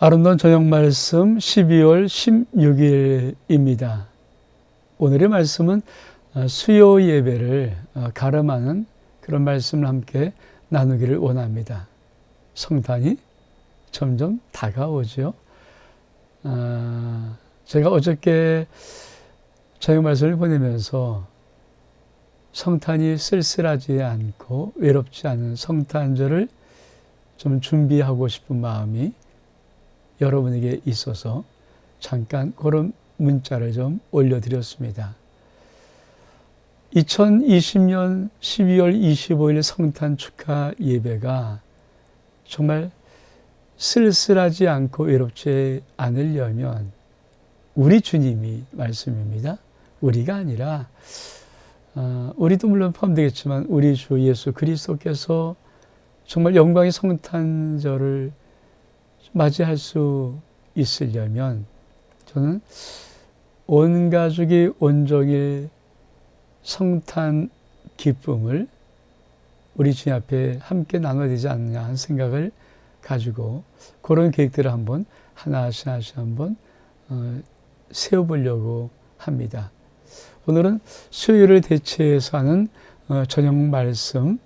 아름다운 저녁 말씀 12월 16일입니다. 오늘의 말씀은 어, 수요 예배를 어, 가름하는 그런 말씀을 함께 나누기를 원합니다. 성탄이 점점 다가오죠. 아, 제가 어저께 저녁 말씀을 보내면서 성탄이 쓸쓸하지 않고 외롭지 않은 성탄절을 좀 준비하고 싶은 마음이 여러분에게 있어서 잠깐 그런 문자를 좀 올려드렸습니다. 2020년 12월 25일 성탄 축하 예배가 정말 쓸쓸하지 않고 외롭지 않으려면 우리 주님이 말씀입니다. 우리가 아니라 어, 우리도 물론 포함되겠지만 우리 주 예수 그리스도께서 정말 영광의 성탄절을 맞이할 수 있으려면 저는 온 가족이 온종일 성탄 기쁨을 우리 주님 앞에 함께 나눠야 되지 않느냐 하는 생각을 가지고 그런 계획들을 한번 하나씩 하나씩 한번 어, 세워보려고 합니다. 오늘은 수요일을 대체해서 하는 어, 저녁 말씀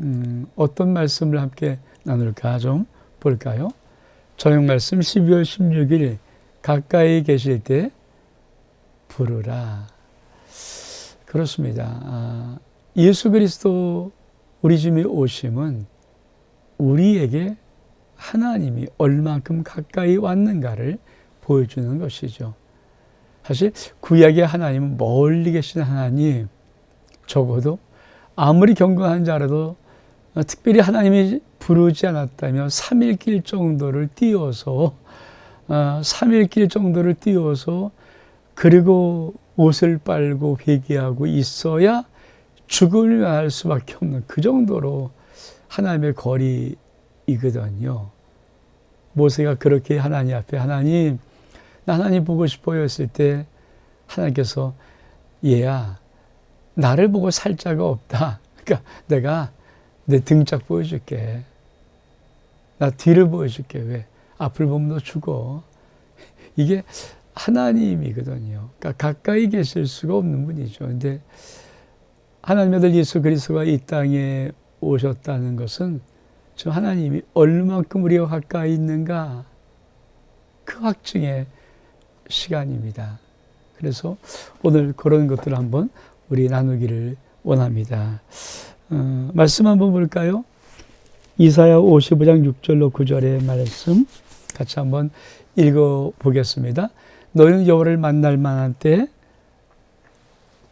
음, 어떤 말씀을 함께 나눌까 좀 볼까요? 저녁 말씀 12월 16일 가까이 계실 때 부르라. 그렇습니다. 아, 예수 그리스도 우리 주님의 오심은 우리에게 하나님이 얼만큼 가까이 왔는가를 보여주는 것이죠. 사실 구약의 하나님은 멀리 계신 하나님, 적어도 아무리 경건한 자라도 특별히 하나님이 부르지 않았다면 3일 길 정도를 뛰어서 3일 어, 길 정도를 뛰어서 그리고 옷을 빨고 회개하고 있어야 죽음을 면할 수밖에 없는 그 정도로 하나님의 거리이거든요. 모세가 그렇게 하나님 앞에 하나님 나 하나님 보고 싶어요 했을 때 하나님께서 얘야 나를 보고 살 자가 없다. 그러니까 내가 내 등짝 보여줄게. 나 뒤를 보여줄게. 왜? 앞을 보면 너 죽어. 이게 하나님이거든요. 그러니까 가까이 계실 수가 없는 분이죠. 근데 하나님의 아들 예수 그리스도가 이 땅에 오셨다는 것은 저 하나님이 얼만큼 우리와 가까이 있는가 그 확증의 시간입니다. 그래서 오늘 그런 것들을 한번 우리 나누기를 원합니다. 어, 말씀 한번 볼까요? 이사야 55장 6절로 9절의 말씀 같이 한번 읽어 보겠습니다. 너희는 여호와를 만날 만한 때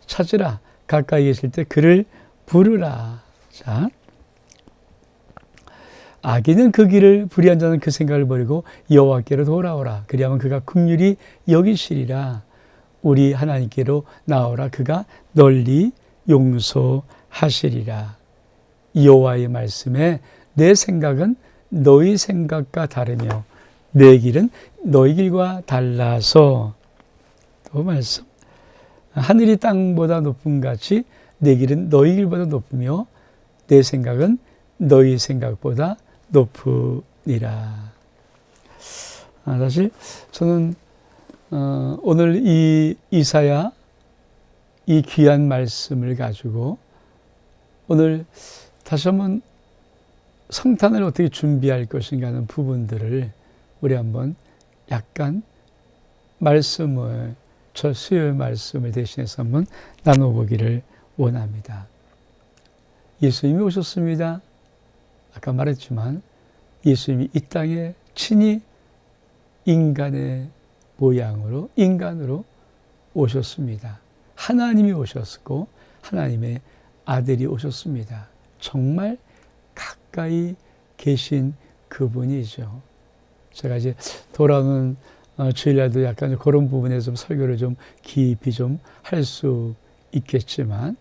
찾으라 가까이 계실 때 그를 부르라. 자. 악인은 그 길을 불의한 자는 그 생각을 버리고 여호와께로 돌아오라. 그리하면 그가 긍휼히 여기시리라. 우리 하나님께로 나오라. 그가 널리 용서 하시리라. 여호와의 말씀에 내 생각은 너희 생각과 다르며 내 길은 너희 길과 달라서 또 말씀 하늘이 땅보다 높은 같이 내 길은 너희 길보다 높으며 내 생각은 너희 생각보다 높으니라. 아, 사실 저는 어, 오늘 이 이사야 이 귀한 말씀을 가지고 오늘 다시 한번 성탄을 어떻게 준비할 것인가 하는 부분들을 우리 한번 약간 말씀을 저 수요일 말씀을 대신해서 한번 나눠보기를 원합니다. 예수님이 오셨습니다. 아까 말했지만 예수님이 이 땅에 친히 인간의 모양으로 인간으로 오셨습니다. 하나님이 오셨고 하나님의 아들이 오셨습니다. 정말 가까이 계신 그분이죠. 제가 이제 돌아오는 어, 주일날도 약간 그런 부분에 좀 설교를 좀 깊이 좀 할 수 있겠지만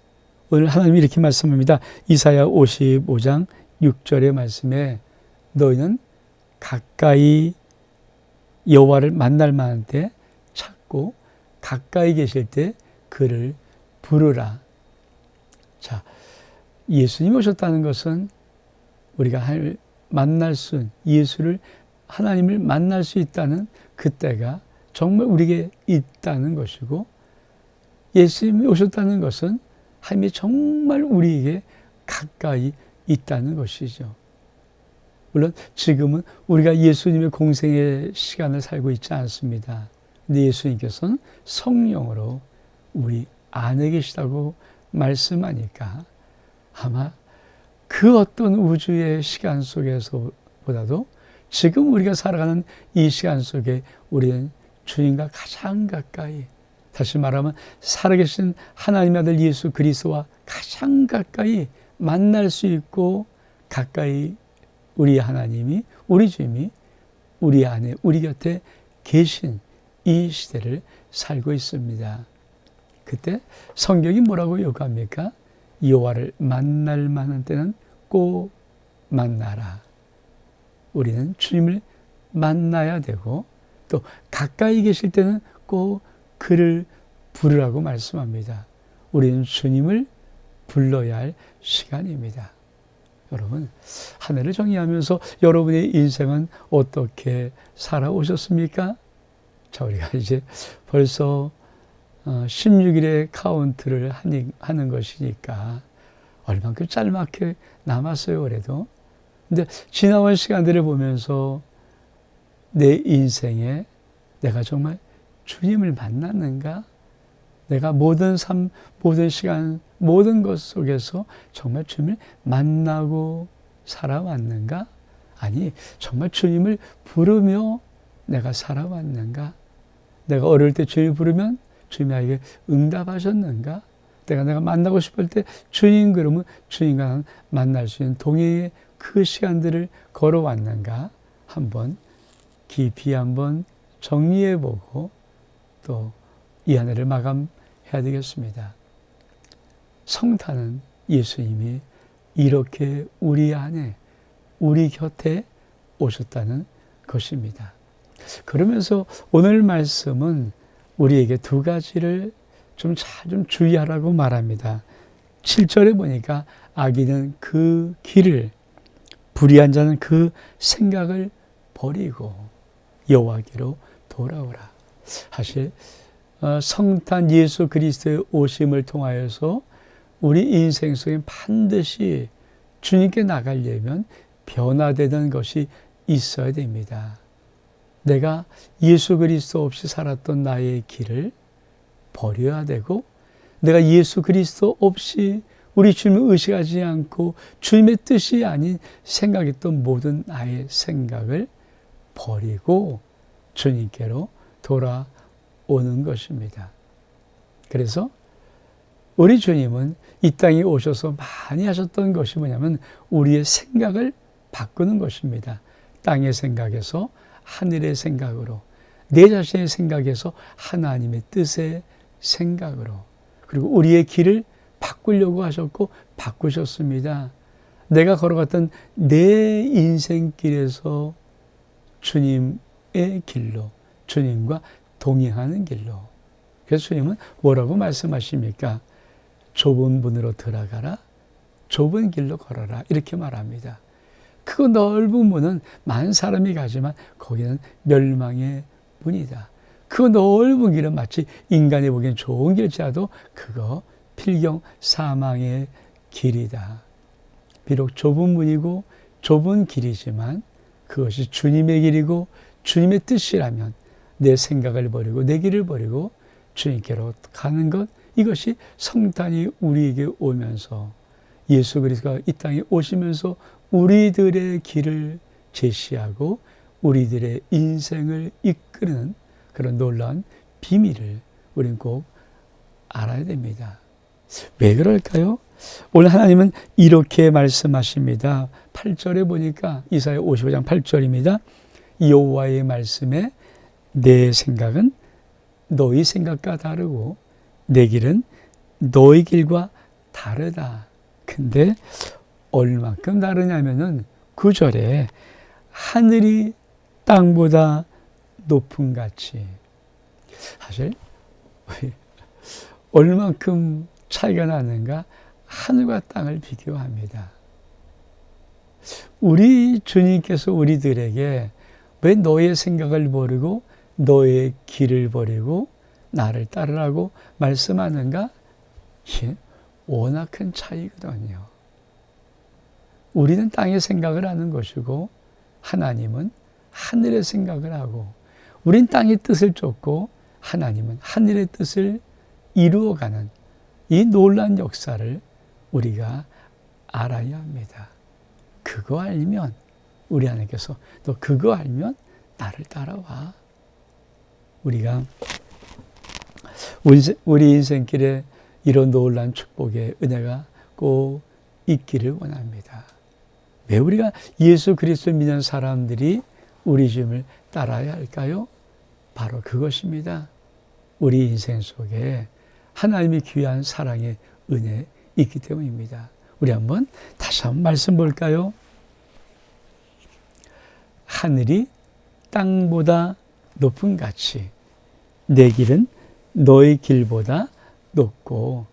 오늘 하나님이 이렇게 말씀합니다. 이사야 55장 6절의 말씀에 너희는 가까이 여호와를 만날 만한 때 찾고 가까이 계실 때 그를 부르라. 자, 예수님 오셨다는 것은 우리가 만날 수, 예수를 하나님을 만날 수 있다는 그때가 정말 우리에게 있다는 것이고 예수님이 오셨다는 것은 하나님이 정말 우리에게 가까이 있다는 것이죠. 물론 지금은 우리가 예수님의 공생의 시간을 살고 있지 않습니다. 근데 예수님께서는 성령으로 우리 안에 계시다고 말씀하니까 아마 그 어떤 우주의 시간 속에서보다도 지금 우리가 살아가는 이 시간 속에 우리는 주님과 가장 가까이 다시 말하면 살아계신 하나님의 아들 예수 그리스도와 가장 가까이 만날 수 있고 가까이 우리 하나님이 우리 주님이 우리 안에 우리 곁에 계신 이 시대를 살고 있습니다. 그때 성경이 뭐라고 요구합니까? 여호와를 만날 만한 때는 꼭 만나라. 우리는 주님을 만나야 되고 또 가까이 계실 때는 꼭 그를 부르라고 말씀합니다. 우리는 주님을 불러야 할 시간입니다. 여러분, 한 해를 정리하면서 여러분의 인생은 어떻게 살아오셨습니까? 자, 우리가 이제 벌써 16일의 어, 카운트를 하는 것이니까 얼만큼 짤막하게 남았어요, 그래도. 근데 지나온 시간들을 보면서 내 인생에 내가 정말 주님을 만났는가? 내가 모든 삶, 모든 시간, 모든 것 속에서 정말 주님을 만나고 살아왔는가? 아니, 정말 주님을 부르며 내가 살아왔는가? 내가 어릴 때 주님 부르면 주님이 나에게 응답하셨는가? 내가 내가 만나고 싶을 때 주님 그러면 주님과 만날 수 있는 동행의 그 시간들을 걸어왔는가? 한번 깊이 한번 정리해 보고 또 이 한 해를 마감해야 되겠습니다. 성탄은 예수님이 이렇게 우리 안에, 우리 곁에 오셨다는 것입니다. 그러면서 오늘 말씀은 우리에게 두 가지를 좀 잘 좀 주의하라고 말합니다. 7절에 보니까 아기는 그 길을 불의한 자는 그 생각을 버리고 여호와께로 돌아오라. 사실 어, 성탄 예수 그리스도의 오심을 통하여서 우리 인생 속에 반드시 주님께 나가려면 변화되는 것이 있어야 됩니다. 내가 예수 그리스도 없이 살았던 나의 길을 버려야 되고 내가 예수 그리스도 없이 우리 주님을 의식하지 않고 주님의 뜻이 아닌 생각했던 모든 나의 생각을 버리고 주님께로 돌아오는 것입니다. 그래서 우리 주님은 이 땅에 오셔서 많이 하셨던 것이 뭐냐면 우리의 생각을 바꾸는 것입니다. 땅의 생각에서 하늘의 생각으로 내 자신의 생각에서 하나님의 뜻의 생각으로 그리고 우리의 길을 바꾸려고 하셨고 바꾸셨습니다. 내가 걸어갔던 내 인생길에서 주님의 길로 주님과 동행하는 길로 그래서 주님은 뭐라고 말씀하십니까? 좁은 문으로 들어가라 좁은 길로 걸어라 이렇게 말합니다. 그 넓은 문은 많은 사람이 가지만 거기는 멸망의 문이다. 그 넓은 길은 마치 인간이 보기엔 좋은 길지라도 그거 필경 사망의 길이다. 비록 좁은 문이고 좁은 길이지만 그것이 주님의 길이고 주님의 뜻이라면 내 생각을 버리고 내 길을 버리고 주님께로 가는 것 이것이 성탄이 우리에게 오면서 예수 그리스도가 이 땅에 오시면서 우리들의 길을 제시하고 우리들의 인생을 이끄는 그런 놀라운 비밀을 우리는 꼭 알아야 됩니다. 왜 그럴까요? 오늘 하나님은 이렇게 말씀하십니다. 8절에 보니까 이사야 55장 8절입니다. 여호와의 말씀에 내 생각은 너희 생각과 다르고 내 길은 너희 길과 다르다. 근데 얼만큼 다르냐면은 구절에 하늘이 땅보다 높은 같이 사실 얼만큼 차이가 나는가 하늘과 땅을 비교합니다. 우리 주님께서 우리들에게 왜 너의 생각을 버리고 너의 길을 버리고 나를 따르라고 말씀하는가? 예, 워낙 큰 차이거든요. 우리는 땅의 생각을 하는 것이고 하나님은 하늘의 생각을 하고 우린 땅의 뜻을 쫓고 하나님은 하늘의 뜻을 이루어가는 이 놀란 역사를 우리가 알아야 합니다. 그거 알면 우리 하나님께서 너 그거 알면 나를 따라와. 우리가 우리 인생길에 이런 놀란 축복의 은혜가 꼭 있기를 원합니다. 왜 우리가 예수 그리스도 믿는 사람들이 우리 주님을 따라야 할까요? 바로 그것입니다. 우리 인생 속에 하나님의 귀한 사랑의 은혜 있기 때문입니다. 우리 한번 다시 한번 말씀 볼까요? 하늘이 땅보다 높은 가치, 내 길은 너의 길보다 높고,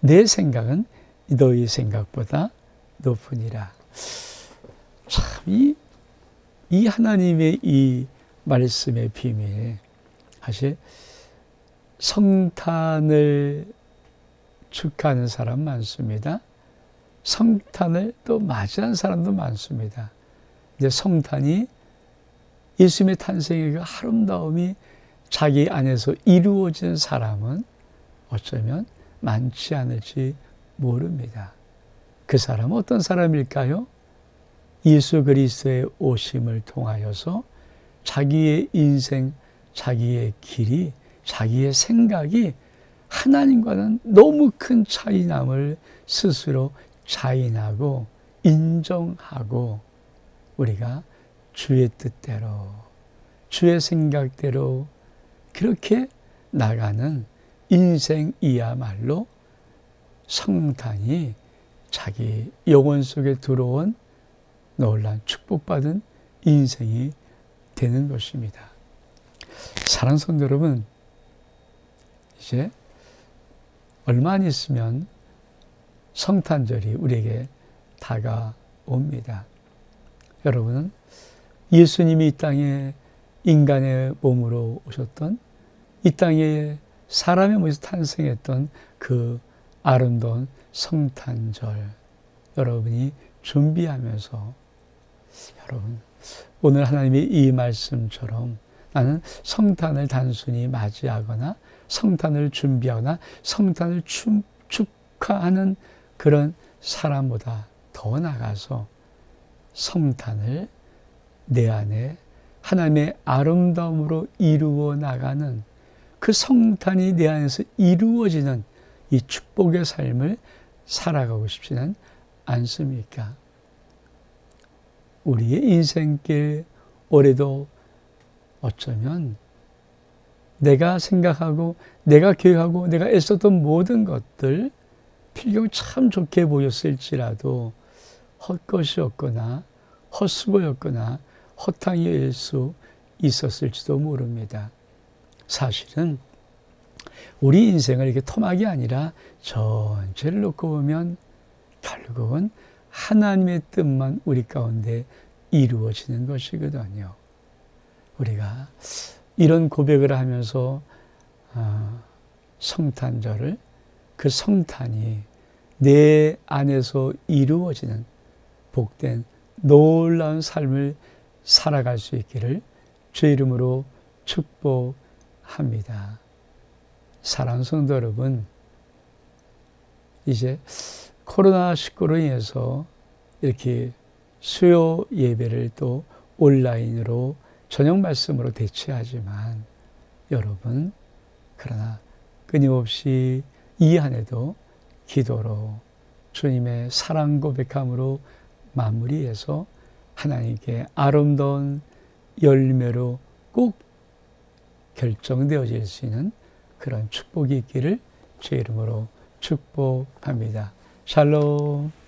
내 생각은 너희 생각보다 높으니라. 참, 이, 이 하나님의 이 말씀의 비밀, 사실 성탄을 축하하는 사람 많습니다. 성탄을 또 맞이한 사람도 많습니다. 이제 성탄이 예수님의 탄생의 그 아름다움이 자기 안에서 이루어진 사람은 어쩌면 많지 않을지 모릅니다. 그 사람은 어떤 사람일까요? 예수 그리스도의 오심을 통하여서 자기의 인생, 자기의 길이, 자기의 생각이 하나님과는 너무 큰 차이남을 스스로 자인하고 인정하고 우리가 주의 뜻대로, 주의 생각대로 그렇게 나가는 인생이야말로 성탄이 자기 영혼 속에 들어온 놀란 축복받은 인생이 되는 것입니다. 사랑 성도 여러분, 이제 얼마 안 있으면 성탄절이 우리에게 다가옵니다. 여러분은 예수님이 이 땅에 인간의 몸으로 오셨던 이 땅에 사람의 몸에서 탄생했던 그 아름다운 성탄절 여러분이 준비하면서 여러분 오늘 하나님의 이 말씀처럼 나는 성탄을 단순히 맞이하거나 성탄을 준비하거나 성탄을 축하하는 그런 사람보다 더 나가서 성탄을 내 안에 하나님의 아름다움으로 이루어 나가는 그 성탄이 내 안에서 이루어지는 이 축복의 삶을 살아가고 싶지는 않습니까? 우리의 인생길 올해도 어쩌면 내가 생각하고 내가 계획하고 내가 애썼던 모든 것들 필경 참 좋게 보였을지라도 헛것이었거나 헛수고였거나 허탕일 수 있었을지도 모릅니다. 사실은 우리 인생을 이렇게 토막이 아니라 전체를 놓고 보면 결국은 하나님의 뜻만 우리 가운데 이루어지는 것이거든요. 우리가 이런 고백을 하면서 아, 성탄절을 그 성탄이 내 안에서 이루어지는 복된 놀라운 삶을 살아갈 수 있기를 주 이름으로 축복 합니다. 사랑 성도 여러분, 이제 코로나19로 인해서 이렇게 수요 예배를 또 온라인으로 저녁 말씀으로 대체하지만 여러분, 그러나 끊임없이 이 안에도 기도로 주님의 사랑 고백함으로 마무리해서 하나님께 아름다운 열매로 꼭 결정되어질 수 있는 그런 축복이 있기를 주 이름으로 축복합니다. 샬롬.